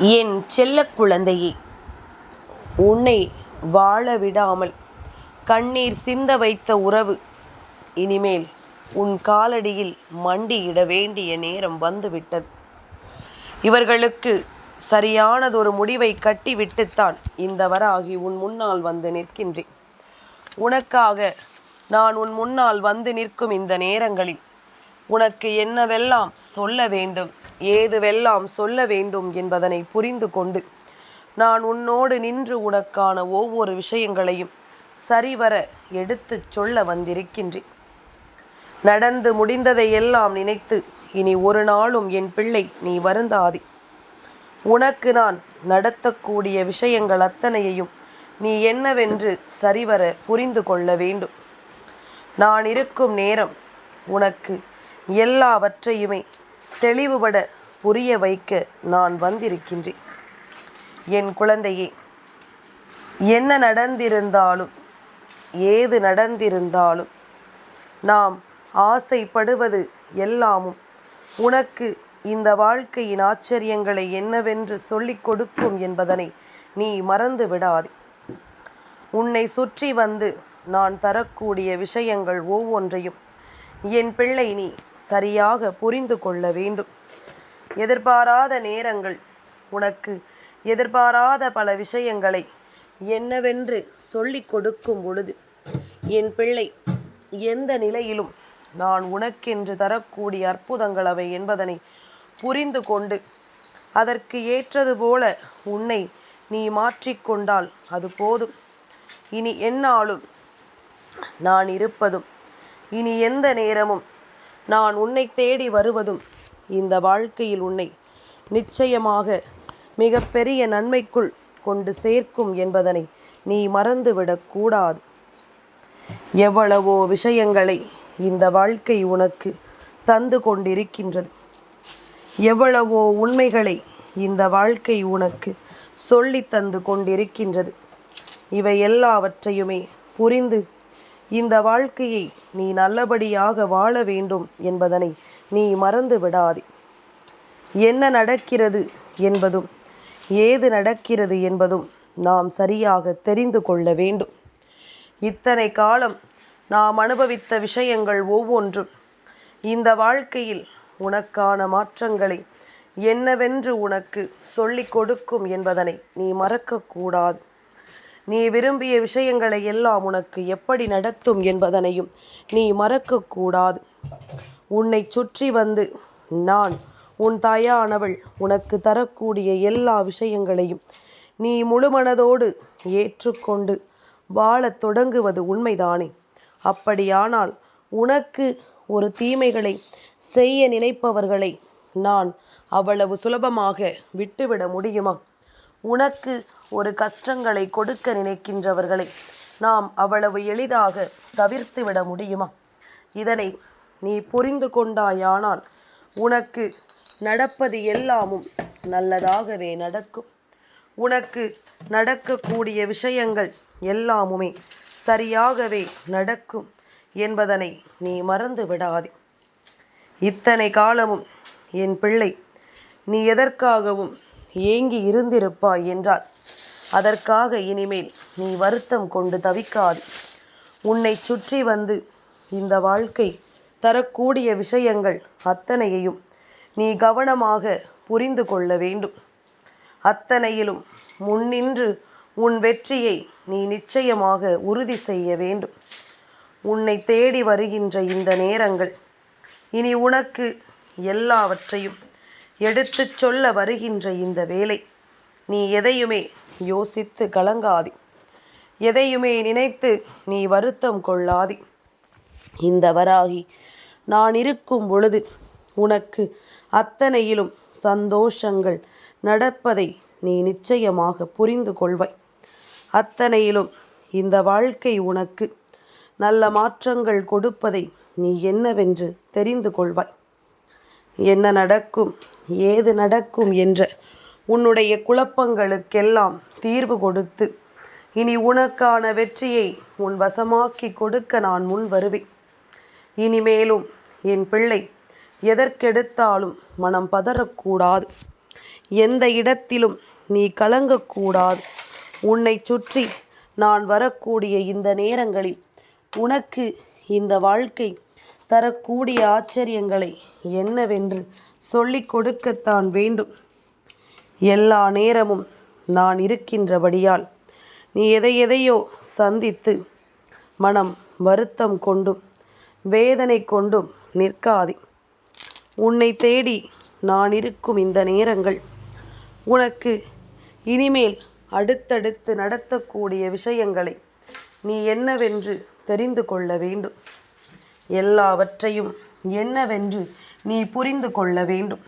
என் செல்ல குழந்தையே உன்னை வாழ விடாமல் கண்ணீர் சிந்த வைத்த உறவு இனிமேல் உன் காலடியில் மண்டியிட வேண்டிய நேரம் வந்துவிட்டது. இவர்களுக்கு சரியானதொரு முடிவை கட்டிவிட்டுத்தான் இந்த வராகி உன் முன்னால் வந்து நிற்கின்றேன். உனக்காக நான் உன் முன்னால் வந்து நிற்கும் இந்த நேரங்களில் உனக்கு என்னவெல்லாம் சொல்ல வேண்டும்? ஏதுவெல்லாம் சொல்ல வேண்டும் என்பதனை புரிந்து கொண்டு நான் உன்னோடு நின்று உனக்கான ஒவ்வொரு விஷயங்களையும் சரிவர எடுத்துச் சொல்ல வந்திருக்கின்றேன். நடந்து முடிந்ததை எல்லாம் நினைத்து இனி ஒரு நாளும் என் பிள்ளை நீ வருந்தாதே. உனக்கு நான் நடத்தக்கூடிய விஷயங்கள் அத்தனையையும் நீ என்னவென்று சரிவர புரிந்து கொள்ள வேண்டும். நான் இருக்கும் நேரம் உனக்கு எல்லாவற்றையுமே தெளிவுபட புரிய வைக்க நான் வந்திருக்கின்றேன். என் குழந்தையே என்ன நடந்திருந்தாலும் ஏது நடந்திருந்தாலும் நாம் ஆசைப்படுவது எல்லாமும் உனக்கு இந்த வாழ்க்கையின் ஆச்சரியங்களை என்னவென்று சொல்லிக் கொடுக்கும் என்பதனை நீ மறந்து விடாதே. உன்னை சுற்றி வந்து நான் தரக்கூடிய விஷயங்கள் ஒவ்வொன்றையும் என் பிள்ளை நீ சரியாக புரிந்து கொள்ள வேண்டும். எதிர்பாராத நேரங்கள் உனக்கு எதிர்பாராத பல விஷயங்களை என்னவென்று சொல்லிக் கொடுக்கும் பொழுது என் பிள்ளை எந்த நிலையிலும் நான் உனக்கென்று தரக்கூடிய அற்புதங்கள் அவை என்பதனை புரிந்து கொண்டு அதற்கு ஏற்றது போல உன்னை நீ மாற்றிக்கொண்டால் அது போதும். இனி என்னாலும் நான் இருப்பதும் இனி எந்த நேரமும் நான் உன்னை தேடி வருவதும் இந்த வாழ்க்கையில் உன்னை நிச்சயமாக மிகப்பெரிய நன்மைக்குள் கொண்டு சேர்க்கும் என்பதனை நீ மறந்துவிடக்கூடாது எவ்வளவோ விஷயங்களை இந்த வாழ்க்கை உனக்கு தந்து கொண்டிருக்கின்றது. எவ்வளவோ உண்மைகளை இந்த வாழ்க்கை உனக்கு சொல்லி தந்து கொண்டிருக்கின்றது. இவை எல்லாவற்றையுமே புரிந்து இந்த வாழ்க்கையை நீ நல்லபடியாக வாழ வேண்டும் என்பதனை நீ மறந்து விடாதே. என்ன நடக்கிறது என்பதும் ஏது நடக்கிறது என்பதும் நாம் சரியாக தெரிந்து கொள்ள வேண்டும். இத்தனை காலம் நாம் அனுபவித்த விஷயங்கள் ஒவ்வொன்றும் இந்த வாழ்க்கையில் உனக்கான மாற்றங்களை என்னவென்று உனக்கு சொல்லிக் கொடுக்கும் என்பதனை நீ மறக்கக்கூடாது. நீ விரும்பிய விஷயங்களை எல்லாம் உனக்கு எப்படி நடத்தும் என்பதனையும் நீ மறக்கக்கூடாது. உன்னை சுற்றி வந்து நான் உன் தாயானவள் உனக்கு தரக்கூடிய எல்லா விஷயங்களையும் நீ முழுமனதோடு ஏற்றுக்கொண்டு வாழத் தொடங்குவது உண்மைதானே? அப்படியானால் உனக்கு ஒரு தீமைகளை செய்ய நினைப்பவர்களை நான் அவ்வளவு சுலபமாக விட்டுவிட முடியுமா? உனக்கு ஒரு கஷ்டங்களை கொடுக்க நினைக்கின்றவர்களை நாம் அவ்வளவு எளிதாக தவிர்த்து விட முடியுமா? இதனை நீ புரிந்து கொண்டாயானால் உனக்கு நடப்பது எல்லாமும் நல்லதாகவே நடக்கும். உனக்கு நடக்கக்கூடிய விஷயங்கள் எல்லாமுமே சரியாகவே நடக்கும் என்பதனை நீ மறந்து விடாதே. இத்தனை காலமும் என் பிள்ளை நீ எதற்காகவும் ஏங்கி இருந்திருப்பாய் என்றால் அதற்காக இனிமேல் நீ வருத்தம் கொண்டு தவிக்காது. உன்னை சுற்றி வந்து இந்த வாழ்க்கை தரக்கூடிய விஷயங்கள் அத்தனையையும் நீ கவனமாக புரிந்து கொள்ள வேண்டும். அத்தனையிலும் முன்னின்று உன் வெற்றியை நீ நிச்சயமாக உறுதி செய்ய வேண்டும். உன்னை தேடி வருகின்ற இந்த நேரங்கள் இனி உனக்கு எல்லாவற்றையும் எடுத்துச் சொல்ல வருகின்ற இந்த வேலை. நீ எதையுமே யோசித்து கலங்காதி. எதையுமே நினைத்து நீ வருத்தம் கொள்ளாதி. இந்த வராகி நான் இருக்கும் பொழுது உனக்கு அத்தனையிலும் சந்தோஷங்கள் நடப்பதை நீ நிச்சயமாக புரிந்து கொள்வாய். அத்தனையிலும் இந்த வாழ்க்கை உனக்கு நல்ல மாற்றங்கள் கொடுப்பதை நீ என்னவென்று தெரிந்து கொள்வாய். என்ன நடக்கும் ஏது நடக்கும் என்ற உன்னுடைய குழப்பங்களுக்கெல்லாம் தீர்வு கொடுத்து இனி உனக்கான வெற்றியை உன் வசமாக்கி கொடுக்க நான் முன் வருவேன். இனிமேலும் என் பிள்ளை எதற்கெடுத்தாலும் மனம் பதறக்கூடாது. எந்த இடத்திலும் நீ கலங்கக்கூடாது. உன்னை சுற்றி நான் வரக்கூடிய இந்த நேரங்களில் உனக்கு இந்த வாழ்க்கை தரக்கூடிய ஆச்சரியங்களை என்னவென்று சொல்லிக் கொடுக்கத்தான் வேண்டும். எல்லா நேரமும் நான் இருக்கின்றபடியால் நீ எதை எதையோ சந்தித்து மனம் வருத்தம் கொண்டும் வேதனை கொண்டும் நிற்காதே. உன்னை தேடி நான் இருக்கும் இந்த நேரங்கள் உனக்கு இனிமேல் அடுத்தடுத்து நடத்தக்கூடிய விஷயங்களை நீ என்னவென்று தெரிந்து கொள்ள வேண்டும். எல்லாவற்றையும் என்னவென்று நீ புரிந்து கொள்ள வேண்டும்.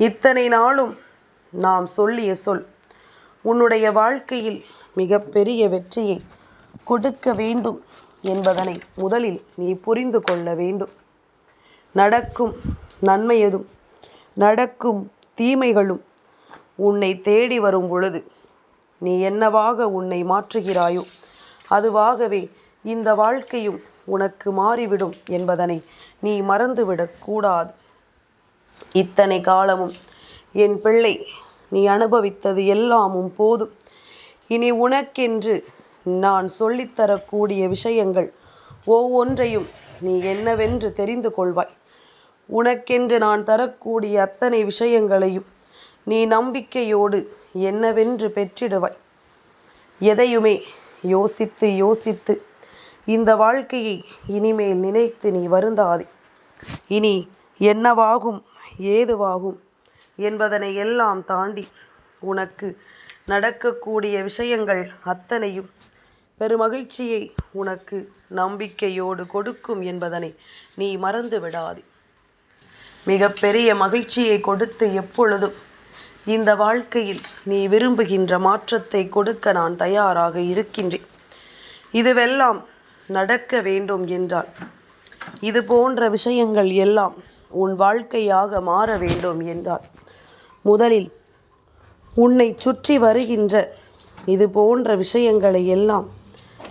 இத்தனை நாளும் நாம் சொல்லிய சொல் உன்னுடைய வாழ்க்கையில் மிகப்பெரிய வெற்றியை கொடுக்க வேண்டும் என்பதனை முதலில் நீ புரிந்து கொள்ள வேண்டும். நடக்கும் நன்மையதும் நடக்கும் தீமைகளும் உன்னை தேடி வரும் பொழுது நீ என்னவாக உன்னை மாற்றுகிறாயோ அதுவாகவே இந்த வாழ்க்கையும் உனக்கு மாறிவிடும் என்பதனை நீ மறந்துவிடக்கூடாது இத்தனை காலமும் என் பிள்ளை நீ அனுபவித்தது எல்லாமும் போதும். இனி உனக்கென்று நான் சொல்லித்தரக்கூடிய விஷயங்கள் ஒவ்வொன்றையும் நீ என்னவென்று தெரிந்து கொள்வாய். உனக்கென்று நான் தரக்கூடிய அத்தனை விஷயங்களையும் நீ நம்பிக்கையோடு என்னவென்று பெற்றிடுவாய். எதையுமே யோசித்து யோசித்து இந்த வாழ்க்கையை இனிமேல் நினைத்து நீ வருந்தாதே. இனி என்னவாகும் ஏதுவாகும் என்பதனை எல்லாம் தாண்டி உனக்கு நடக்கக்கூடிய விஷயங்கள் அத்தனையும் பெருமகிழ்ச்சியை உனக்கு நம்பிக்கையோடு கொடுக்கும் என்பதனை நீ மறந்து விடாதே. மிகப்பெரிய மகிழ்ச்சியை கொடுத்து எப்பொழுதும் இந்த வாழ்க்கையில் நீ விரும்புகின்ற மாற்றத்தை கொடுக்க நான் தயாராக இருக்கின்றேன். இதுவெல்லாம் நடக்க வேண்டும் என்றால் இது போன்ற விஷயங்கள் எல்லாம் உன் வாழ்க்கையாக மாற வேண்டும் என்றால் முதலில் உன்னை சுற்றி வருகின்ற இது போன்ற விஷயங்களை எல்லாம்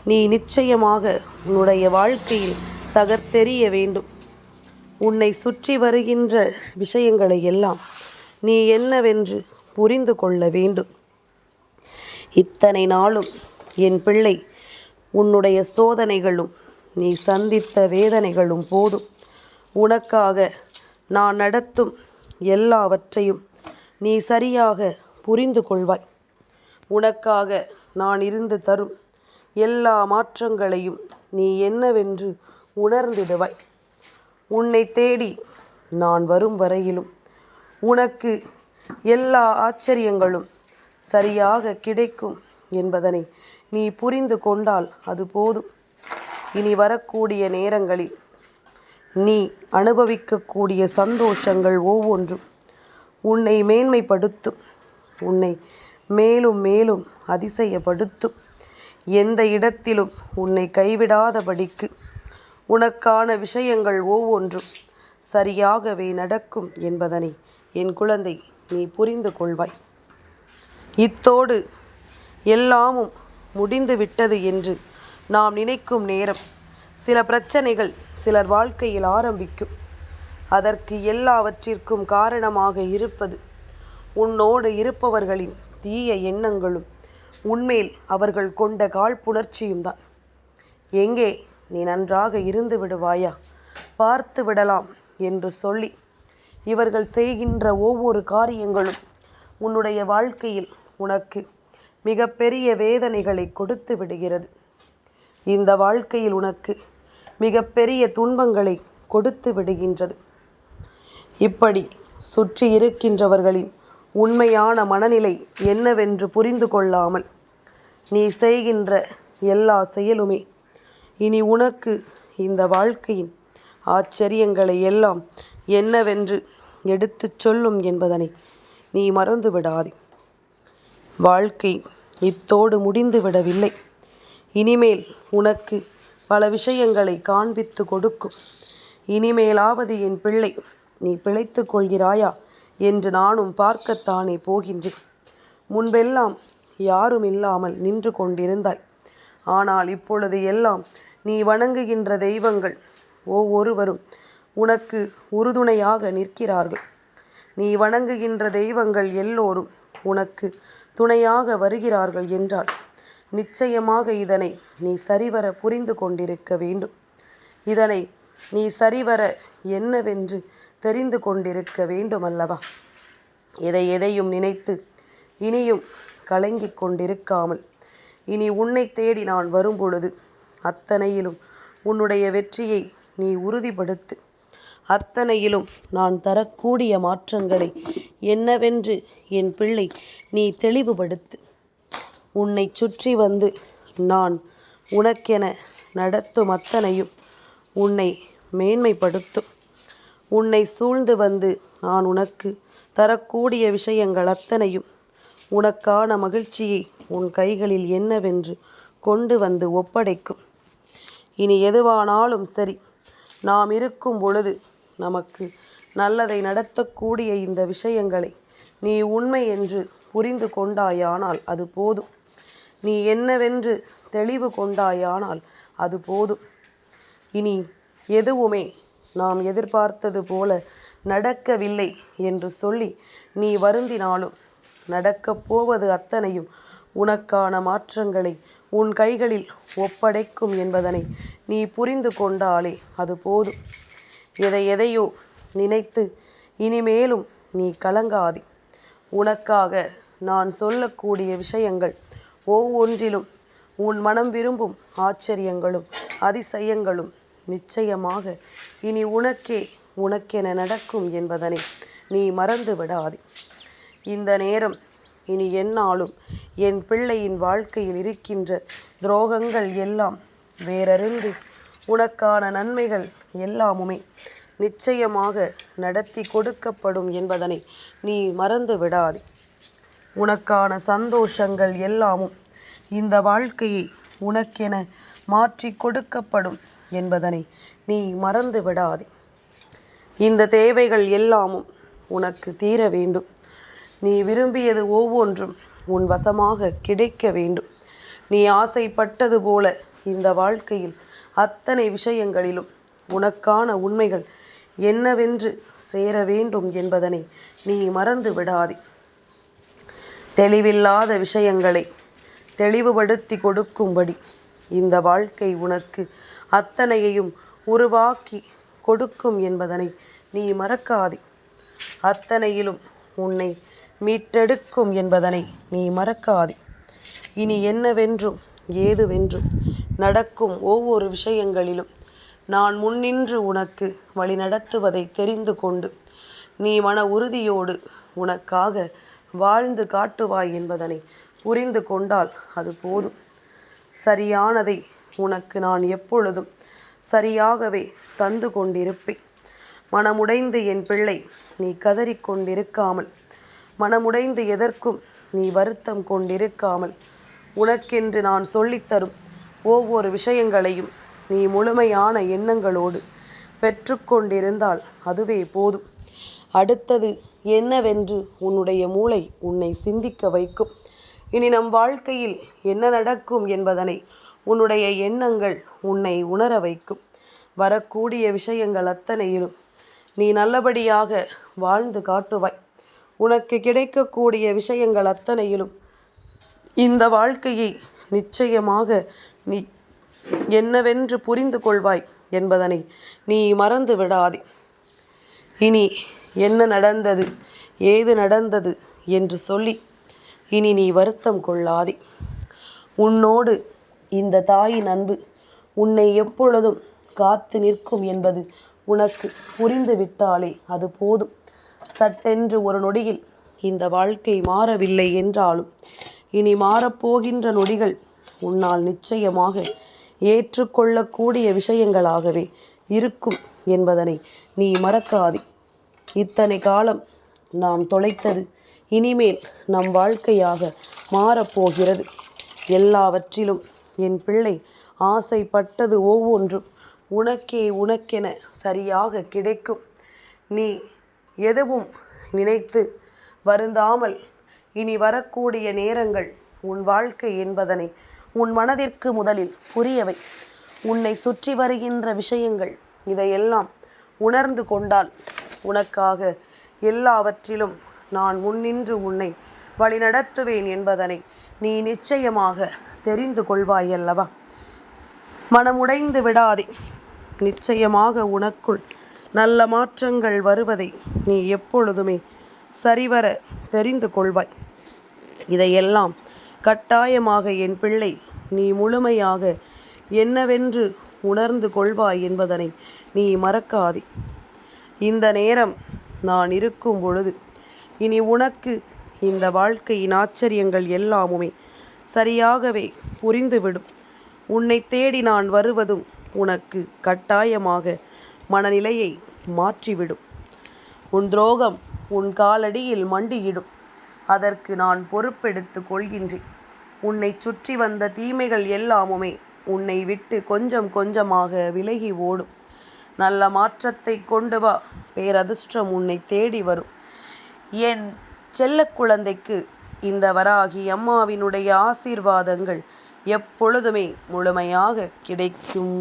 நீ நிச்சயமாக உன்னுடைய வாழ்க்கையில் தகர்த்தெறிய வேண்டும். உன்னை சுற்றி வருகின்ற விஷயங்களை எல்லாம் நீ என்னவென்று புரிந்து கொள்ள வேண்டும். இத்தனை நாளும் என் பிள்ளை உன்னுடைய சோதனைகளும் நீ சந்தித்த வேதனைகளும் போதும். உனக்காக நான் நடத்தும் எல்லாவற்றையும் நீ சரியாக புரிந்து கொள்வாய். உனக்காக நான் இருந்து தரும் எல்லா மாற்றங்களையும் நீ என்னவென்று உணர்ந்திடுவாய். உன்னை தேடி நான் வரும் வரையிலும் உனக்கு எல்லா ஆச்சரியங்களும் சரியாக கிடைக்கும் என்பதனை நீ புரிந்து கொண்டால் அது போதும். இனி வரக்கூடிய நேரங்களில் நீ அனுபவிக்கக்கூடிய சந்தோஷங்கள் ஒவ்வொன்றும் உன்னை மேன்மைப்படுத்தும். உன்னை மேலும் மேலும் அதிசயப்படுத்தும். எந்த இடத்திலும் உன்னை கைவிடாதபடிக்கு உனக்கான விஷயங்கள் ஒவ்வொன்றும் சரியாகவே நடக்கும் என்பதனை என் குழந்தை நீ புரிந்து கொள்வாய். இத்தோடு எல்லாமும் முடிந்து விட்டது என்று நாம் நினைக்கும் நேரம். சில பிரச்சனைகள் சிலர் வாழ்க்கையில் ஆரம்பிக்கும். அதற்கு எல்லாவற்றிற்கும் காரணமாக இருப்பது உன்னோடு இருப்பவர்களின் தீய எண்ணங்களும் உண்மையில் அவர்கள் கொண்ட காழ்ப்புணர்ச்சியும் தான். எங்கே நீ நன்றாக இருந்து விடுவாயா? பார்த்து விடலாம் என்று சொல்லி இவர்கள் செய்கின்ற ஒவ்வொரு காரியங்களும் உன்னுடைய வாழ்க்கையில் உனக்கு மிகப்பெரிய வேதனைகளை கொடுத்து விடுகிறது. இந்த வாழ்க்கையில் உனக்கு மிகப்பெரிய துன்பங்களை கொடுத்து விடுகின்றது. இப்படி சுற்றி இருக்கின்றவர்களின் உண்மையான மனநிலை என்னவென்று புரிந்து கொள்ளாமல் நீ செய்கின்ற எல்லா செயலுமே இனி உனக்கு இந்த வாழ்க்கையின் ஆச்சரியங்களை எல்லாம் என்னவென்று எடுத்துச் சொல்லும் என்பதனை நீ மறந்து விடாதே வாழ்க்கை இத்தோடு முடிந்து விடவில்லை. இனிமேல் உனக்கு பல விஷயங்களை காண்பித்து கொடுக்கும். இனிமேலாவது என் பிள்ளை நீ பிழைத்து கொள்கிறாயா என்று நானும் பார்க்கத்தானே போகின்றேன். முன்பெல்லாம் யாரும் இல்லாமல் நின்று கொண்டிருந்தாய். ஆனால் இப்பொழுது எல்லாம் நீ வணங்குகின்ற தெய்வங்கள் ஒவ்வொருவரும் உனக்கு உறுதுணையாக நிற்கிறார்கள். நீ வணங்குகின்ற தெய்வங்கள் எல்லோரும் உனக்கு துணையாக வருகிறார்கள் என்றால் நிச்சயமாக இதனை நீ சரிவர புரிந்து கொண்டிருக்க வேண்டும். இதனை நீ சரிவர என்னவென்று தெரிந்து கொண்டிருக்க வேண்டும் அல்லவா எதை எதையும் நினைத்து இனியும் கலங்கிக் கொண்டிருக்காமல். இனி உன்னை தேடி நான் வரும்பொழுது அத்தனையிலும் உன்னுடைய வெற்றியை நீ உறுதிப்படுத்து. அத்தனையிலும் நான் தரக்கூடிய மாற்றங்களை என்னவென்று என் பிள்ளை நீ தெளிவுபடுத்து. உன்னை சுற்றி வந்து நான் உனக்கென நடத்தும் அத்தனையும் உன்னை மேன்மைப்படுத்தும். உன்னை சூழ்ந்து வந்து நான் உனக்கு தரக்கூடிய விஷயங்கள் அத்தனையும் உனக்கான மகிழ்ச்சியை உன் கைகளில் என்னவென்று கொண்டு வந்து ஒப்படைக்கும். இனி எதுவானாலும் சரி நாம் இருக்கும் பொழுது நமக்கு நல்லதை நடத்தக்கூடிய இந்த விஷயங்களை நீ உண்மை என்று புரிந்து கொண்டாயானால் அது போதும். நீ என்னவென்று தெளிவு கொண்டாயானால் அது போதும். இனி எதுவுமே நாம் எதிர்பார்த்தது போல நடக்கவில்லை என்று சொல்லி நீ வருந்தினாலும் நடக்கப் போவது அத்தனையும் உனக்கான மாற்றங்களை உன் கைகளில் ஒப்படைக்கும் என்பதனை நீ புரிந்து கொண்டாலே அது போதும். எதை எதையோ நினைத்து இனிமேலும் நீ கலங்காதே. உனக்காக நான் சொல்லக்கூடிய விஷயங்கள் ஒவ்வொன்றிலும் உன் மனம் விரும்பும் ஆச்சரியங்களும் அதிசயங்களும் நிச்சயமாக இனி உனக்கே உனக்கென நடக்கும் என்பதனை நீ மறந்து விடாதே. இந்த நேரம் இனி என்னாலும் என் பிள்ளையின் வாழ்க்கையில் இருக்கின்ற துரோகங்கள் எல்லாம் வேறறிந்து உனக்கான நன்மைகள் எல்லாமுமே நிச்சயமாக நடத்தி கொடுக்கப்படும் என்பதனை நீ மறந்து விடாதே. உனக்கான சந்தோஷங்கள் எல்லாமும் இந்த வாழ்க்கையை உனக்கென மாற்றி கொடுக்கப்படும் என்பதனை நீ மறந்து விடாதே. இந்த தேவைகள் எல்லாமும் உனக்கு தீர வேண்டும். நீ விரும்பியது ஒவ்வொன்றும் உன் வசமாக கிடைக்க வேண்டும். நீ ஆசைப்பட்டது போல இந்த வாழ்க்கையில் அத்தனை விஷயங்களிலும் உனக்கான உண்மைகள் என்னவென்று சேர வேண்டும் என்பதனை நீ மறந்து விடாதே. தெளிவில்லாத விஷயங்களை தெளிவுபடுத்தி கொடுக்கும்படி இந்த வாழ்க்கை உனக்கு அத்தனையையும் உருவாக்கி கொடுக்கும் என்பதனை நீ மறக்காதே. அத்தனையிலும் உன்னை மீட்டெடுக்கும் என்பதனை நீ மறக்காதே. இனி என்னவென்றும் ஏதுவென்றும் நடக்கும் ஒவ்வொரு விஷயங்களிலும் நான் முன்னின்று உனக்கு வழிநடத்துவதை தெரிந்து கொண்டு நீ மன உறுதியோடு உனக்காக வாழ்ந்து காட்டுவாய் என்பதனை புரிந்து கொண்டால் அது போதும். சரியானதை உனக்கு நான் எப்பொழுதும் சரியாகவே தந்து கொண்டிருப்பேன். மனமுடைந்து என் பிள்ளை நீ கதறிக்கொண்டிருக்காமல் மனமுடைந்து எதற்கும் நீ வருத்தம் கொண்டிருக்காமல் உனக்கென்று நான் சொல்லித்தரும் ஒவ்வொரு விஷயங்களையும் நீ முழுமையான எண்ணங்களோடு பெற்றுக்கொண்டிருந்தால் அதுவே போதும். அடுத்தது என்னவென்று உன்னுடைய மூளை உன்னை சிந்திக்க வைக்கும். இனி நம் வாழ்க்கையில் என்ன நடக்கும் என்பதனை உன்னுடைய எண்ணங்கள் உன்னை உணர வைக்கும். வரக்கூடிய விஷயங்கள் அத்தனையிலும் நீ நல்லபடியாக வாழ்ந்து காட்டுவாய். உனக்கு கிடைக்கக்கூடிய விஷயங்கள் அத்தனையிலும் இந்த வாழ்க்கையை நிச்சயமாக நீ என்னவென்று புரிந்து கொள்வாய் என்பதனை நீ மறந்து விடாதே. இனி என்ன நடந்தது? ஏது நடந்தது? என்று சொல்லி இனி நீ வருத்தம் கொள்ளாதே. உன்னோடு இந்த தாயின் அன்பு உன்னை எப்பொழுதும் காத்து நிற்கும் என்பது உனக்கு புரிந்து விட்டாலே அது போதும். சட்டென்று ஒரு நொடியில் இந்த வாழ்க்கை மாறவில்லை என்றாலும் இனி மாறப்போகின்ற நொடிகள் உன்னால் நிச்சயமாக ஏற்றுக்கொள்ளக்கூடிய விஷயங்களாகவே இருக்கும் என்பதனை நீ மறக்காதே. இத்தனை காலம் நாம் தொலைத்தது இனிமேல் நம் வாழ்க்கையாக மாறப்போகிறது. எல்லாவற்றிலும் என் பிள்ளை ஆசைப்பட்டது ஒவ்வொன்றும் உனக்கே உனக்கென சரியாக கிடைக்கும். நீ எதுவும் நினைத்து வருந்தாமல் இனி வரக்கூடிய நேரங்கள் உன் வாழ்க்கை என்பதனை உன் மனதிற்கு முதலில் புரியவை. உன்னை சுற்றி வருகின்ற விஷயங்கள் இதையெல்லாம் உணர்ந்து கொண்டால் உனக்காக எல்லாவற்றிலும் நான் முன்னின்று உன்னை வழிநடத்துவேன் என்பதனை நீ நிச்சயமாக தெரிந்து கொள்வாய் அல்லவா மனமுடைந்து விடாதே. நிச்சயமாக உனக்குள் நல்ல மாற்றங்கள் வருவதை நீ எப்பொழுதுமே சரிவர தெரிந்து கொள்வாய். இதையெல்லாம் கட்டாயமாக என் பிள்ளை நீ முழுமையாக என்னவென்று உணர்ந்து கொள்வாய் என்பதனை நீ மறக்காதே. இந்த நேரம் நான் இருக்கும் பொழுது இனி உனக்கு இந்த வாழ்க்கையின் ஆச்சரியங்கள் எல்லாமுமே சரியாகவே புரிந்துவிடும். உன்னை தேடி நான் வருவதும் உனக்கு கட்டாயமாக மனநிலையை மாற்றிவிடும். உன் துரோகம் உன் காலடியில் மண்டியிடும். அதற்கு நான் பொறுப்பெடுத்துக் கொள்கின்றேன். உன்னை சுற்றி வந்த தீமைகள் எல்லாமுமே உன்னை விட்டு கொஞ்சம் கொஞ்சமாக விலகி ஓடும். நல்ல மாற்றத்தை கொண்டு வா. பேரதிர்ஷ்டம் உன்னை தேடி வரும். என் செல்ல குழந்தைக்கு இந்த வராகி அம்மாவினுடைய ஆசீர்வாதங்கள் எப்பொழுதுமே முழுமையாக கிடைக்கும்.